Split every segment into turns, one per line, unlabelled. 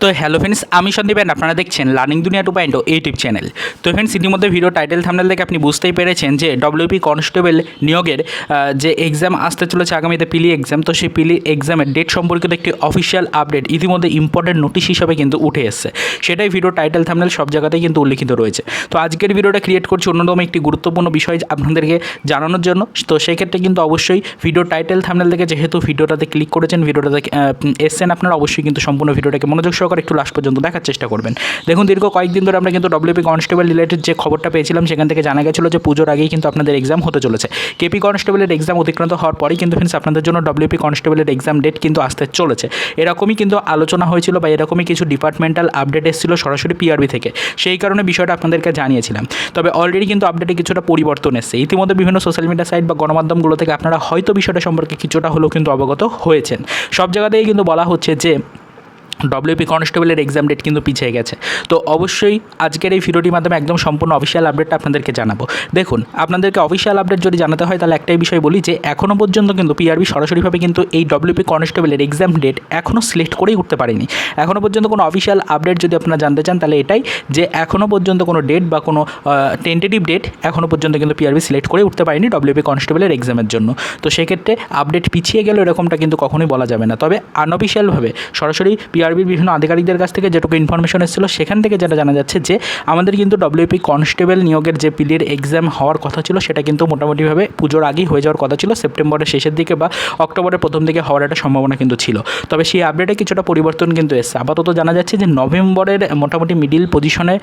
তো hello friends আমি Sandeep and আপনারা দেখছেন learning Duniya two point YouTube channel তো ফ্রেন্ডস ইতিমধ্যে ভিডিও টাইটেল থামনেল দেখে আপনি বুঝতেই পেরেছেন যে ডব্লিউপি কনস্টেবল নিয়োগের যে এক্সাম আসতে চলেছে আগামীতে পিলি এক্সাম তো সেই পিলি এক্সামের ডেট সম্পর্কিত একটি অফিসিয়াল আপডেট ইতিমধ্যে ইম্পর্টেন্ট নোটিশ হিসাবে কিন্তু উঠে এসছে। সেটাই ভিডিও টাইটেল থামনেল সব জায়গাতেই কিন্তু উল্লিখিত রয়েছে। তো আজকের ভিডিওটা ক্রিয়েট করছি অন্যতম একটি গুরুত্বপূর্ণ বিষয় আপনাদেরকে জানানোর জন্য। তো সেক্ষেত্রে কিন্তু অবশ্যই ভিডিও টাইটেল থামনেল থেকে যেহেতু ভিডিওটাতে ক্লিক করেছেন ভিডিওটাতে এসছেন আপনারা অবশ্যই কিন্তু সম্পূর্ণ ভিডিওটাকে মনোযোগ সহকারে একটু লাস্ট পর্যন্ত দেখার চেষ্টা করবেন। দেখুন, দীর্ঘ কয়েকদিন ধরে আমরা কিন্তু ডব্লিউপি কনস্টেবল রিলেটেড যে খবরটা পেয়েছিলাম, সেখান থেকে জানা গেছিল যে পুজোর আগেই কিন্তু আপনাদের এক্সাম হতে চলেছে। কেপি কনস্টেবলের এক্সাম অতিক্রান্ত হওয়ার পরেই কিন্তু ফ্রেন্ডস আপনাদের জন্য ডব্লিউপি কনস্টেবলের এক্সাম ডেট কিন্তু আসতে চলেছে। এরকমই কিন্তু আলোচনা হয়েছিল বা এরকমই কিছু ডিপার্টমেন্টাল আপডেট এসেছিল সরাসরি পিআরবি থেকে। সেই কারণে বিষয়টা আপনাদেরকে জানিয়েছিলাম। তবে অলরেডি কিন্তু আপডেটে কিছুটা পরিবর্তন এসেছে। ইতিমধ্যে বিভিন্ন সোশ্যাল মিডিয়া সাইট বা গণমাধ্যমগুলো থেকে আপনারা হয়তো বিষয়টা সম্পর্কে কিছুটা হলেও কিন্তু অবগত হয়েছেন। সব জায়গাতেই কিন্তু বলা হচ্ছে যে ডব্লিউপি কনস্টেবলের এক্সাম ডেট কিন্তু পিছিয়ে গেছে। তো অবশ্যই আজকের এই ভিডিওটির মাধ্যমে একদম সম্পূর্ণ অফিসিয়াল আপডেটটা আপনাদেরকে জানাব। দেখুন, আপনাদেরকে অফিসিয়াল আপডেট যদি জানাতে হয়, তাহলে একটাই বিষয় বলি যে এখনও পর্যন্ত কিন্তু পিআরবি সরাসরিভাবে কিন্তু এই ডব্লিউপি কনস্টেবলের এক্সাম ডেট এখনও সিলেক্ট করেই উঠতে পারেনি। এখনও পর্যন্ত কোনো অফিসিয়াল আপডেট যদি আপনারা জানতে চান, তাহলে এটাই যে এখনও পর্যন্ত কোনো ডেট বা কোনো টেন্টেটিভ ডেট এখনও পর্যন্ত কিন্তু পিআরবি সিলেক্ট করে উঠতে পারেনি ডব্লিউপি কনস্টেবলের এক্সামের জন্য। তো সেক্ষেত্রে আপডেট পিছিয়ে গেলে এরকমটা কিন্তু কখনোই বলা যাবে না। তবে আনঅফিসিয়ালভাবে সরাসরি পিআরবির বিভিন্ন আধিকারিকদের কাছ থেকে যেটুকু ইনফরমেশন এসেছিল, সেখান থেকে যেটা জানা যাচ্ছে যে আমাদের কিন্তু ডব্লিউপি কনস্টেবল নিয়োগের যে পিলির এক্সাম হওয়ার কথা ছিল, সেটা কিন্তু মোটামুটিভাবে পুজোর আগেই হয়ে যাওয়ার কথা ছিল, সেপ্টেম্বরের শেষের দিকে বা অক্টোবরের প্রথম দিকে হওয়ার একটা সম্ভাবনা কিন্তু ছিল। তবে সেই আপডেটে কিছুটা পরিবর্তন কিন্তু এসছে। আপাতত জানা যাচ্ছে যে নভেম্বরের মোটামুটি মিডিল পজিশনে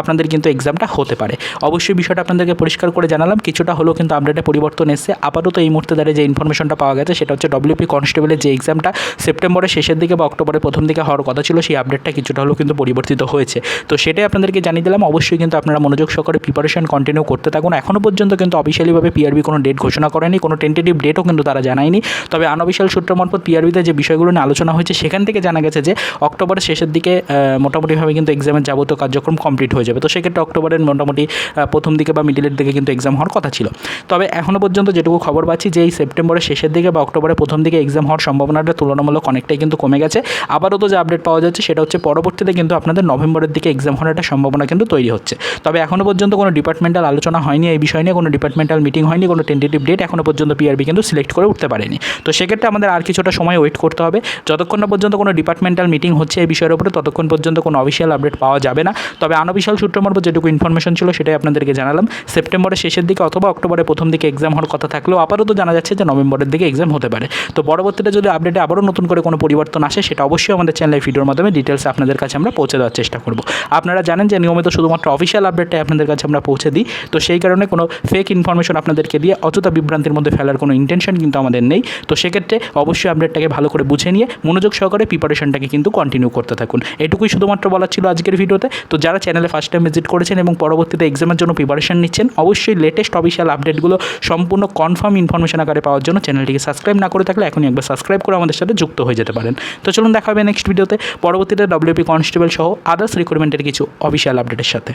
আপনাদের কিন্তু এক্সামটা হতে পারে। অবশ্যই বিষয়টা আপনাদেরকে পরিষ্কার করে জানালাম, কিছুটা হলেও কিন্তু আপডেটে পরিবর্তন এসছে। আপাতত এই মুহূর্তে দাঁড়িয়ে যে ইনফরমেশনটা পাওয়া গেছে, সেটা হচ্ছে ডব্লিউপি কনস্টেবলের যে এক্সামটা সেপ্টেম্বরের শেষের দিকে বা অক্টোবরের প্রথম দিকে হওয়ার কথা ছিল, সেই আপডেটটা কিছুটা হলেও কিন্তু পরিবর্তিত হয়েছে। তো সেটাই আপনাদেরকে জানিয়ে দিলাম। অবশ্যই কিন্তু আপনারা মনোযোগ সহকারে প্রিপারেশন কন্টিনিউ করতে থাকুন। এখনও পর্যন্ত কিন্তু অফিসিয়ালিভাবে পিআরবি কোনো ডেট ঘোষণা করেনি, কোনো টেন্টেটিভ ডেটও কিন্তু তারা জানায়নি। তবে আনঅফিসিয়াল সূত্র মারফত পিআরবিতে যে বিষয়গুলো নিয়ে আলোচনা হয়েছে, সেখান থেকে জানা গেছে যে, অক্টোবরের শেষের দিকে মোটামুটিভাবে কিন্তু এক্সামের যাবতীয় কার্যক্রম কমপ্লিট হয়ে যাবে। তো সেক্ষেত্রে অক্টোবরের মোটামুটি প্রথম দিকে বা মিডিলের দিকে কিন্তু এক্সাম হওয়ার কথা ছিল। তবে এখনও পর্যন্ত যেটুকু খবর পাচ্ছি যে, এই সেপ্টেম্বরের শেষের দিকে বা অক্টোবরের প্রথম দিকে এক্সাম হওয়ার সম্ভাবনাটা তুলনামূলক অনেকটাই কিন্তু কমে গেছে। আবারও তো যে আপডেট পাওয়া যাচ্ছে সেটা হচ্ছে পরবর্তীতে কিন্তু আপনাদের নভেম্বরের দিকে এক্সাম হওয়ার একটা সম্ভাবনা কিন্তু তৈরি হচ্ছে। তবে এখনও পর্যন্ত কোনো ডিপার্টমেন্টাল আলোচনা হয়নি এই বিষয় নিয়ে, কোনো ডিপার্টমেন্টাল মিটিং হয়নি, কোনো টেন্টেটিভ ডেট এখনও পর্যন্ত পিআরবি কিন্তু সিলেক্ট করে উঠতে পারেনি। তো সেক্ষেত্রে আমাদের আর কিছুটা সময় ওয়েট করতে হবে। যতক্ষণ না পর্যন্ত কোনো ডিপার্টমেন্টাল মিটিং হচ্ছে এই বিষয়ের উপরে, ততক্ষণ পর্যন্ত কোনো অফিসিয়াল আপডেট পাওয়া যাবে না। তবে আনঅফিসিয়াল সূত্র মারফত যেটুকু ইনফরমেশন ছিল সেটাই আপনাদেরকে জানালাম। সেপ্টেম্বরের শেষের দিকে অথবা অক্টোবরের প্রথম দিকে এক্সাম হওয়ার কথা থাকলেও আপাতত জানা যাচ্ছে যে নভেম্বরের দিকে এক্সাম হতে পারে। তো পরবর্তীতে যদি আপডেটে আবারও নতুন করে কোনো পরিবর্তন আসে, সেটা অবশ্যই আমাদের চ্যানেলের ভিডিওর মাধ্যমে ডিটেলস আপনাদের কাছে আমরা পৌঁছে দেওয়ার চেষ্টা করব। আপনারা জানেন যে নিয়মিত শুধুমাত্র অফিসিয়াল আপডেটটাই আপনাদের কাছে আমরা পৌঁছে দিই। তো সেই কারণে কোনো ফেক ইনফরমেশন আপনাদেরকে দিয়ে অযথা বিভ্রান্তির মধ্যে ফেলার কোনো ইন্টেনশন কিন্তু আমাদের নেই। তো সেক্ষেত্রে অবশ্যই আপডেটটাকে ভালো করে বুঝে নিয়ে মনোযোগ সহকারে প্রিপারেশনটাকে কিন্তু কন্টিনিউ করতে থাকুন। এটুকুই শুধুমাত্র বলার ছিল আজকের ভিডিওতে তো যারা চ্যানেলে ফার্স্ট টাইম ভিজিট করেছেন এবং পরবর্তীতে এক্সামের জন্য প্রিপারেশন নিচ্ছেন, অবশ্যই লেটেস্ট অফিসিয়াল আপডেটগুলো সম্পূর্ণ কনফার্ম ইনফরমেশন আকারে পাওয়ার জন্য চ্যানেলটিকে সাবস্ক্রাইব না করে থাকলে এখনই একবার সাবস্ক্রাইব করে আমাদের সাথে যুক্ত হয়ে যেতে পারেন। তো চলুন দেখা হবে নেক্সট ভিডিওতে পরবর্তীতে ডব্লিউপি কনস্টেবল সহ আদার্স রিক্রুটমেন্টের কিছু অফিসিয়াল আপডেটের সাথে।